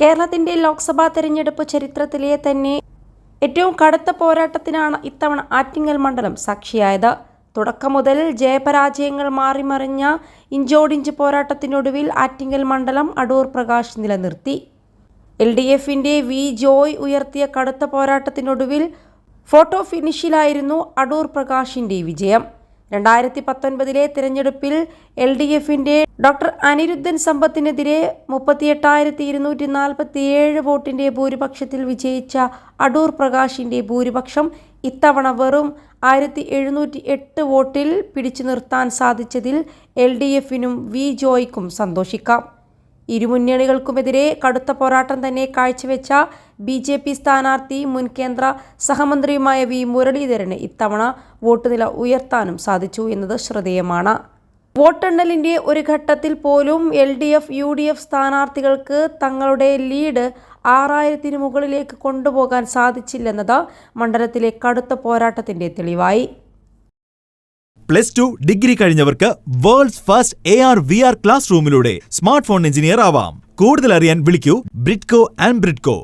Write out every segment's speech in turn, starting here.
കേരളത്തിന്റെ ലോക്സഭാ തെരഞ്ഞെടുപ്പ് ചരിത്രത്തിലെ തന്നെ ഏറ്റവും കടുത്ത പോരാട്ടത്തിനാണ് ഇത്തവണ ആറ്റിങ്ങൽ മണ്ഡലം സാക്ഷിയായത്. തുടക്കം മുതൽ ജയപരാജയങ്ങൾ മാറിമറിഞ്ഞ ഇഞ്ചോടിഞ്ച് പോരാട്ടത്തിനൊടുവിൽ ആറ്റിങ്ങൽ മണ്ഡലം അടൂർ പ്രകാശ് നിലനിർത്തി. എൽ ഡി എഫിന്റെ വി ജോയ് ഉയർത്തിയ കടുത്ത പോരാട്ടത്തിനൊടുവിൽ ഫോട്ടോ ഫിനിഷിലായിരുന്നു അടൂർ പ്രകാശിന്റെ വിജയം. രണ്ടായിരത്തി പത്തൊൻപതിലെ തിരഞ്ഞെടുപ്പിൽ എൽ ഡി എഫിന്റെ ഡോക്ടർ അനിരുദ്ധൻ സമ്പത്തിനെതിരെ മുപ്പത്തിയെട്ടായിരത്തി ഇരുന്നൂറ്റി നാൽപ്പത്തിയേഴ് വോട്ടിന്റെ ഭൂരിപക്ഷത്തിൽ വിജയിച്ച അടൂർ പ്രകാശിന്റെ ഭൂരിപക്ഷം ഇത്തവണ വെറും ആയിരത്തി എഴുന്നൂറ്റി എട്ട് വോട്ടിൽ പിടിച്ചു നിർത്താൻ സാധിച്ചതിൽ എൽ ഡി എഫിനും വി ജോയ്ക്കും സന്തോഷിക്കാം. ഇരുമുന്നണികൾക്കുമെതിരെ കടുത്ത പോരാട്ടം തന്നെ കാഴ്ചവെച്ച ബി ജെ പി സ്ഥാനാർത്ഥി മുൻ കേന്ദ്ര സഹമന്ത്രിയുമായ വി മുരളീധരന് ഇത്തവണ വോട്ട് നില ഉയർത്താനും സാധിച്ചു എന്നത് ശ്രദ്ധേയമാണ്. വോട്ടെണ്ണലിന്റെ ഒരു ഘട്ടത്തിൽ പോലും L D F U D F സ്ഥാനാർത്ഥികൾക്ക് തങ്ങളുടെ ലീഡ് ആറായിരത്തിന് മുകളിലേക്ക് കൊണ്ടുപോകാൻ സാധിച്ചില്ലെന്നത് മണ്ഡലത്തിലെ കടുത്ത പോരാട്ടത്തിന്റെ തെളിവായി. Plus two degree കഴിഞ്ഞവർക്ക് world's first A R V R class റൂമിലൂടെ smart phone engineer ആവാം. കൂടുതൽ അറിയാൻ വിളിക്കൂ ബ്രിഡ്കോ ആൻഡ് ബ്രിഡ്കോ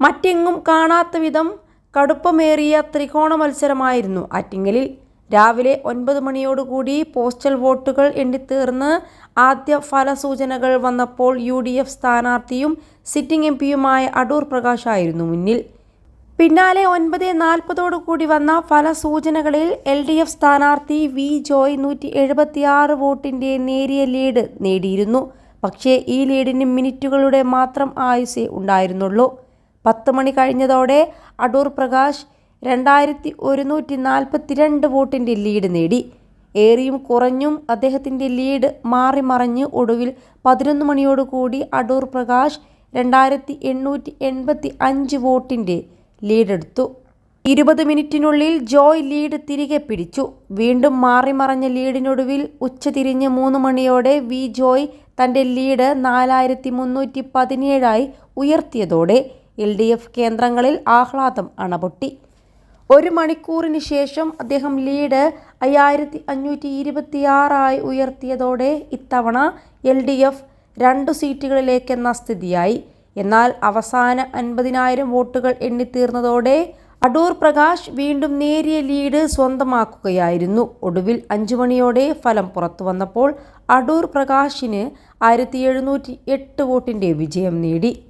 മറ്റെങ്ങും കാണാത്ത വിധം കടുപ്പമേറിയ ത്രികോണ മത്സരമായിരുന്നു ആറ്റിങ്ങലിൽ. രാവിലെ ഒൻപത് മണിയോടുകൂടി പോസ്റ്റൽ വോട്ടുകൾ എണ്ണിത്തീർന്ന് ആദ്യ ഫലസൂചനകൾ വന്നപ്പോൾ യു ഡി എഫ് സ്ഥാനാർത്ഥിയും സിറ്റിംഗ് എം പിയുമായ അടൂർ പ്രകാശായിരുന്നു മുന്നിൽ. പിന്നാലെ ഒൻപത് നാൽപ്പതോടുകൂടി വന്ന ഫലസൂചനകളിൽ എൽ ഡി എഫ് സ്ഥാനാർത്ഥി വി ജോയ് നൂറ്റി എഴുപത്തിയാറ് വോട്ടിന്റെ നേരിയ ലീഡ് നേടിയിരുന്നു. പക്ഷേ ഈ ലീഡിന് മിനിറ്റുകളുടെ മാത്രം ആയുസേ ഉണ്ടായിരുന്നുള്ളൂ. പത്ത് മണി കഴിഞ്ഞതോടെ അടൂർ പ്രകാശ് രണ്ടായിരത്തി ഒരുന്നൂറ്റി നാൽപ്പത്തിരണ്ട് വോട്ടിന്റെ ലീഡ് നേടി. ഏറിയും കുറഞ്ഞും അദ്ദേഹത്തിന്റെ ലീഡ് മാറി മറിഞ്ഞ് ഒടുവിൽ പതിനൊന്ന് മണിയോടുകൂടി അടൂർ പ്രകാശ് രണ്ടായിരത്തി എണ്ണൂറ്റി എൺപത്തി അഞ്ച് വോട്ടിന്റെ ലീഡെടുത്തു. ഇരുപത് മിനിറ്റിനുള്ളിൽ ജോയ് ലീഡ് തിരികെ പിടിച്ചു. വീണ്ടും മാറി മറഞ്ഞ ലീഡിനൊടുവിൽ ഉച്ചതിരിഞ്ഞ് മൂന്ന് മണിയോടെ വി ജോയ് തന്റെ ലീഡ് നാലായിരത്തി മുന്നൂറ്റി പതിനേഴായി ഉയർത്തിയതോടെ എൽ ഡി എഫ് കേന്ദ്രങ്ങളിൽ ആഹ്ലാദം അണപൊട്ടി. ഒരു മണിക്കൂറിന് ശേഷം അദ്ദേഹം ലീഡ് അയ്യായിരത്തി അഞ്ഞൂറ്റി ഇരുപത്തിയാറായി ഉയർത്തിയതോടെ ഇത്തവണ എൽ ഡി എഫ് രണ്ട് സീറ്റുകളിലേക്കെന്ന സ്ഥിതിയായി. എന്നാൽ അവസാന അൻപതിനായിരം വോട്ടുകൾ എണ്ണിത്തീർന്നതോടെ അടൂർ പ്രകാശ് വീണ്ടും നേരിയ ലീഡ് സ്വന്തമാക്കുകയായിരുന്നു. ഒടുവിൽ അഞ്ചു മണിയോടെ ഫലം പുറത്തു വന്നപ്പോൾ അടൂർ പ്രകാശിന് ആയിരത്തി എഴുന്നൂറ്റി എട്ട് വോട്ടിന്റെ വിജയം നേടി.